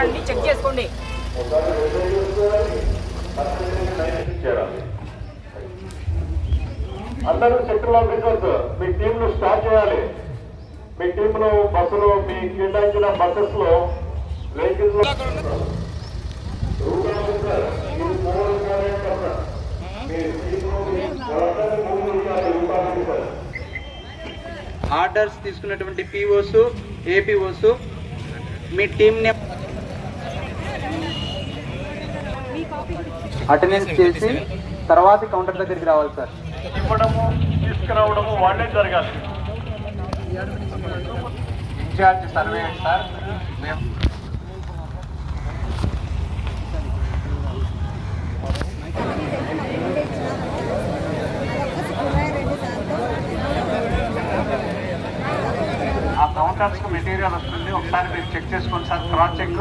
అండి చెక్ చేసుకోండి అందరూ సెక్టర్ ఆఫీసర్స్ మీ టీమ్ను స్టార్ట్ చేయాలి మీ టీమ్లో బస్సులో మీ కేటాయించిన బస్సెస్లో వెహికల్స్. ఆర్డర్స్ తీసుకున్నటువంటి పీఓస్ ఏపీఓస్ మీ టీంని అటెండెన్స్ చేసి తర్వాత కౌంటర్ దగ్గరికి రావాలి సార్. ఇవ్వడము తీసుకురావడము వాళ్ళే జరగాలి. In-charge survey sir. మేము ఆ కౌంటర్స్ మెటీరియల్ వస్తుంది ఒకసారి మీరు చెక్ చేసుకోండి సార్. క్రాస్ చెక్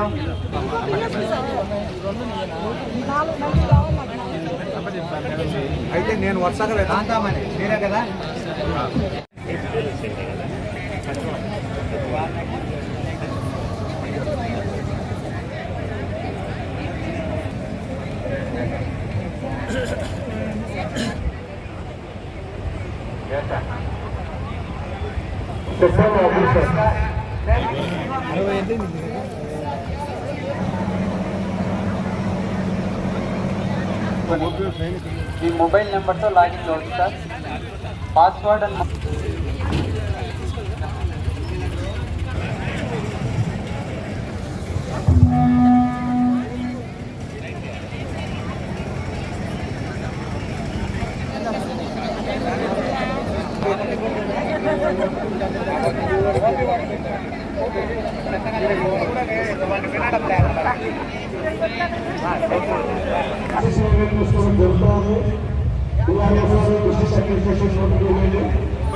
అయితే నేను వరుసగా వెళ్తామని మీరే కదా? मोबाइल नंबर तो लागू सर पासवर्ड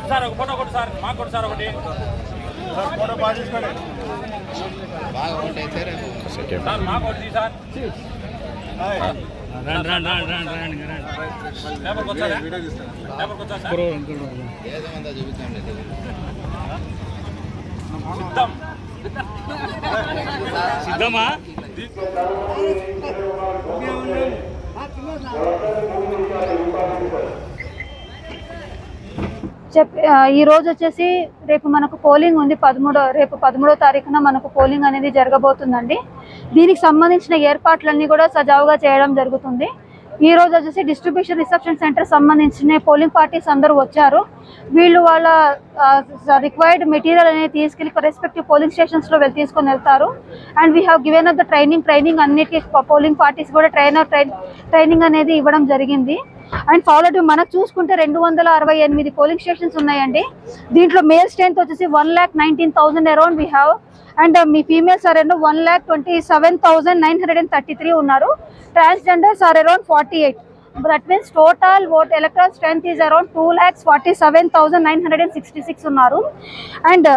సార్ ఒక ఫోటో కొట్టు సార్ మాకు కొట్టు సార్ ఒకటి ఫోటో బాగా తీసుకోండి. సార్ మాకు ఒకటి సార్? పేపర్కి వచ్చారా పేపర్కి వచ్చా సార్ సిద్ధం. సిద్ధమా? చెప్ ఈ రోజు వచ్చేసి రేపు మనకు పోలింగ్ ఉంది పదమూడో రేపు పదమూడో తారీఖున మనకు పోలింగ్ అనేది జరగబోతుందండి. దీనికి సంబంధించిన ఏర్పాట్లన్నీ కూడా సజావుగా చేయడం జరుగుతుంది. ఈ రోజు వచ్చేసి డిస్ట్రిబ్యూషన్ రిసెప్షన్ సెంటర్ సంబంధించిన పోలింగ్ పార్టీస్ అందరూ వచ్చారు. వీళ్ళు వాళ్ళ రిక్వైర్డ్ మెటీరియల్ అనేది తీసుకెళ్ళి రెస్పెక్టివ్ పోలింగ్ స్టేషన్స్లో వెళ్ళి తీసుకొని వెళ్తారు. And we have given up the training training అన్నిటికీ పోలింగ్ పార్టీస్ కూడా ట్రైనర్ ట్రైనింగ్ అనేది ఇవ్వడం జరిగింది. అండ్ ఫాలో మనకు చూసుకుంటే రెండు వందల అరవై ఎనిమిది పోలింగ్ స్టేషన్స్ ఉన్నాయండి. దీంట్లో మేల్ స్ట్రెంత్ వచ్చేసి one lakh nineteen thousand around we have and me females are around one lakh twenty seven thousand nine hundred and thirty three ఉన్నారు. Transgenders are around forty eight that means total vote electoral strength is around two lakhs forty seven thousand nine hundred and sixty six ఉన్నారు and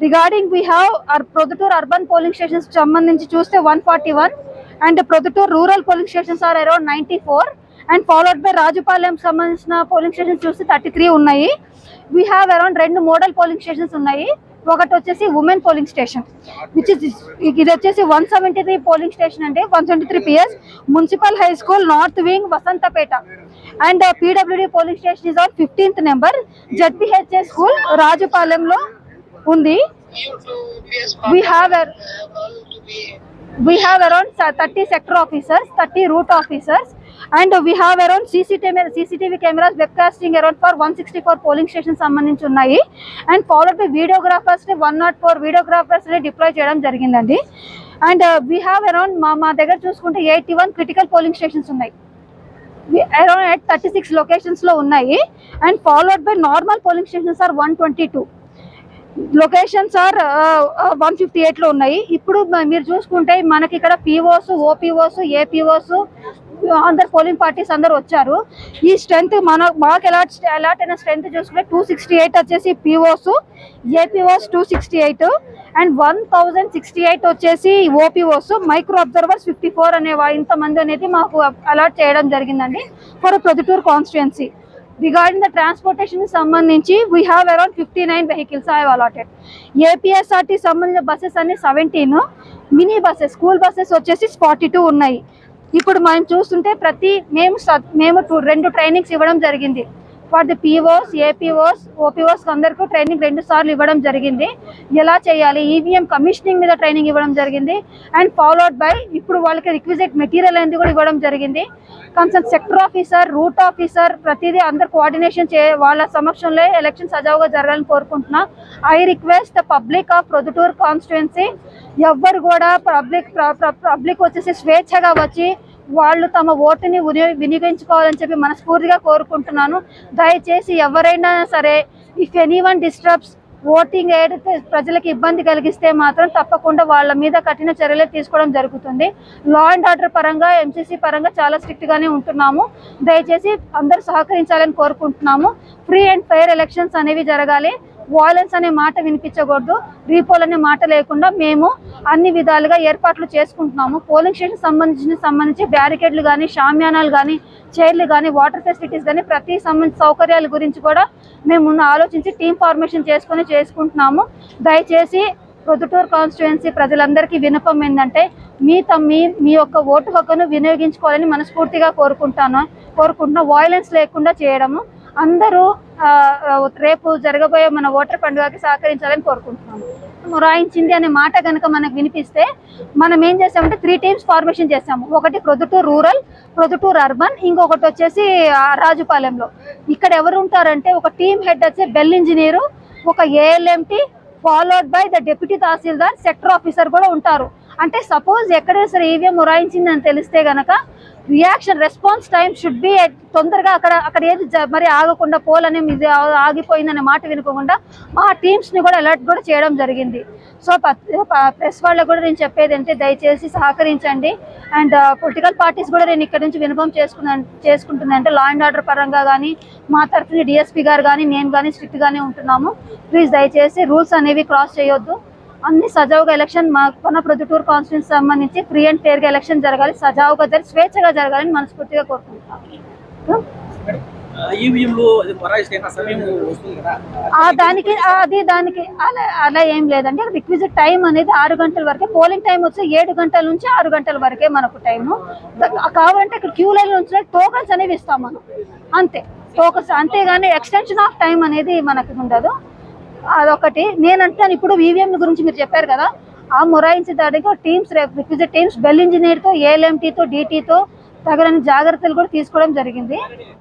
regarding we have our Proddatur urban polling stations సంబంధించి చూస్తే one forty one and Proddatur rural polling stations are around ninety four and followed by Rajupalem సంబంధించిన polling stations చూస్తే thirty three ఉన్నాయి. We have around రెండు model polling stations ఉన్నాయి. ఒకటి వచ్చేసి women polling station which is ఇది వచ్చేసి one seventy three polling station అంటే one seventy three PS municipal high school north wing Vasanthapeta and PWD polling station is on fifteenth number ZPHS school రాజుపాలెంలో ఉంది. We have around thirty sector sa- 30 sector officers 30 and we have around CCTV CCTV cameras CCTV cameras webcasting around for 164 polling stations సంబంధించి ఉన్నాయి. And followed by వీడియోగ్రాఫర్స్ని one not four వీడియోగ్రాఫర్స్ని deploy చేయడం జరిగిందండి. And we have around మా మా దగ్గర చూసుకుంటే eighty one critical polling stations ఉన్నాయి అరౌండ్ ఎయిట్ థర్టీ సిక్స్ లొకేషన్స్లో ఉన్నాయి. And followed by normal polling stations are one twenty two locations are one fifty ఎయిట్లో ఉన్నాయి. ఇప్పుడు మీరు చూసుకుంటే మనకి ఇక్కడ పీఓస్ ఓపీఓస్ ఏపీఓస్ అందరు పోలింగ్ పార్టీస్ అందరు వచ్చారు. ఈ స్ట్రెంత్ మన మాకు ఎలా ఎలాట్ అయిన స్ట్రెంత్ చూసుకుంటే టూ సిక్స్టీ ఎయిట్ వచ్చేసి POs APOs two sixty eight and one thousand sixty eight వచ్చేసి OPOs micro observers fifty four అనే ఇంతమంది అనేది మాకు అలాట్ చేయడం జరిగిందండి for Proddatur constituency regarding the transportation సంబంధించి we have around fifty nine vehicles I allotted APSRT సంబంధించిన buses అన్ని seventeen mini buses school buses వచ్చేసి ఫార్టీ టూ ఉన్నాయి. ఇప్పుడు మనం చూస్తుంటే ప్రతి మేము మేము టూ- రెండు ట్రైనింగ్స్ ఇవ్వడం జరిగింది. For the POs APOs OPOs అందరికీ ట్రైనింగ్ రెండు సార్లు ఇవ్వడం జరిగింది. ఎలా చేయాలి? ఈవీఎం కమిషనింగ్ మీద ట్రైనింగ్ ఇవ్వడం జరిగింది. అండ్ ఫాలోడ్ బై ఇప్పుడు వాళ్ళకి రిక్విజిట్ మెటీరియల్ అనేది కూడా ఇవ్వడం జరిగింది. Concern sector officer route officer ప్రతిదీ అందరు కోఆర్డినేషన్ చే వాళ్ళ సమక్షంలో ఎలక్షన్ సజావుగా జరగాలని కోరుకుంటున్నా. I request the public of Proddatur constituency ఎవ్వరు కూడా పబ్లిక్ పబ్లిక్ వచ్చేసి స్వేచ్ఛగా వచ్చి వాళ్ళు తమ ఓటుని వినియోగించుకోవాలని చెప్పి మనస్ఫూర్తిగా కోరుకుంటున్నాను. దయచేసి ఎవరైనా సరే if anyone disturbs voting ఏదైతే ప్రజలకు ఇబ్బంది కలిగిస్తే మాత్రం తప్పకుండా వాళ్ళ మీద కఠిన చర్యలు తీసుకోవడం జరుగుతుంది. లా అండ్ ఆర్డర్ పరంగా ఎంసీసీ పరంగా చాలా స్ట్రిక్ట్గానే ఉంటున్నాము. దయచేసి అందరూ సహకరించాలని కోరుకుంటున్నాము. ఫ్రీ అండ్ ఫెయిర్ ఎలక్షన్స్ అనేవి జరగాలి. వాయిలెన్స్ అనే మాట వినిపించకూడదు. రీపోల్ అనే మాట లేకుండా మేము అన్ని విధాలుగా ఏర్పాట్లు చేసుకుంటున్నాము. పోలింగ్ స్టేషన్ సంబంధించిన సంబంధించి బ్యారికేడ్లు కానీ షామ్యానాలు కానీ చైర్లు కానీ వాటర్ ఫెసిలిటీస్ కానీ ప్రతి సంబంధించిన సౌకర్యాల గురించి కూడా మేము ముందు ఆలోచించి టీం ఫార్మేషన్ చేసుకొని చేసుకుంటున్నాము. దయచేసి ప్రొద్దుటూరు కాన్స్టిట్యుయెన్సీ ప్రజలందరికీ వినపం ఏంటంటే మీ మీ మీ యొక్క ఓటు హక్కును వినియోగించుకోవాలని మనస్ఫూర్తిగా కోరుకుంటాను. కోరుకుంటున్నా వాయిలెన్స్ లేకుండా చేయడము. అందరూ రేపు జరగబోయే మన ఓటర్ పండుగకి సహకరించాలని కోరుకుంటున్నాము. మొరాయించింది అనే మాట కనుక మనకు వినిపిస్తే మనం ఏం చేసామంటే త్రీ టీమ్స్ ఫార్మేషన్ చేసాము ఒకటి ప్రొద్దుటూరు రూరల్ ప్రొద్దుటూరు అర్బన్ ఇంకొకటి వచ్చేసి రాజుపాలెంలో. ఇక్కడ ఎవరు ఉంటారంటే ఒక టీమ్ హెడ్ వచ్చి బెల్ ఇంజనీరు ఒక ALMT followed by the deputy tahsildar sector officer కూడా ఉంటారు. అంటే సపోజ్ ఎక్కడైనా సరే ఈవీఎం మొరాయించిందని తెలిస్తే గనక reaction response time should be తొందరగా అక్కడ అక్కడ ఏది జ- మరి ఆగకుండా పోల్ ఇది ఆగిపోయిందనే మాట వినుకోకుండా మా టీమ్స్ని కూడా అలర్ట్ కూడా చేయడం జరిగింది. సో ప్రెస్ వాళ్ళకు కూడా నేను చెప్పేది అంటే దయచేసి సహకరించండి. అండ్ పొలిటికల్ పార్టీస్ కూడా నేను ఇక్కడ నుంచి వినపం చేసుకున్నా చేసుకుంటున్నాను అంటే లా అండ్ ఆర్డర్ పరంగా కానీ మా తరఫున డిఎస్పీ గారు కానీ నేను కానీ స్ట్రిక్ట్గానే ఉంటున్నాము. ప్లీజ్ దయచేసి రూల్స్ అనేవి క్రాస్ చేయొద్దు. అన్ని సజావుగా ఎలక్షన్ మా కొన ప్రొద్దుటూరు కాన్స్టిట్యూన్స్ సంబంధించి ఫ్రీ అండ్ ఫేర్గా ఎలక్షన్ జరగాలి సజావుగా జరిగి స్వేచ్ఛగా జరగాలని మనస్ఫూర్తిగా కదా? ఆ దానికి అది దానికి అలా అలా ఏం లేదండి. రిక్విజిట్ టైం అనేది ఆరు గంటల వరకే పోలింగ్ టైం వచ్చి ఏడు గంటల నుంచి ఆరు గంటల వరకే మనకు టైము కావాలంటే ఇక్కడ క్యూ లైన్ నుంచి టోకన్స్ అనేవి ఇస్తాం మనం. అంతే. టోకన్స్ అంతేగాని ఎక్స్టెన్షన్ ఆఫ్ టైం అనేది మనకు ఉండదు. అదొకటి. నేను అంటాను ఇప్పుడు ఈవీఎం గురించి మీరు చెప్పారు కదా ఆ మొరాయించే దానికి టీమ్స్ రిక్విజిట్ టీమ్స్ బెల్ ఇంజనీర్తో ఏఎల్ఎంటీతో డీటీతో తగిన జాగ్రత్తలు కూడా తీసుకోవడం జరిగింది.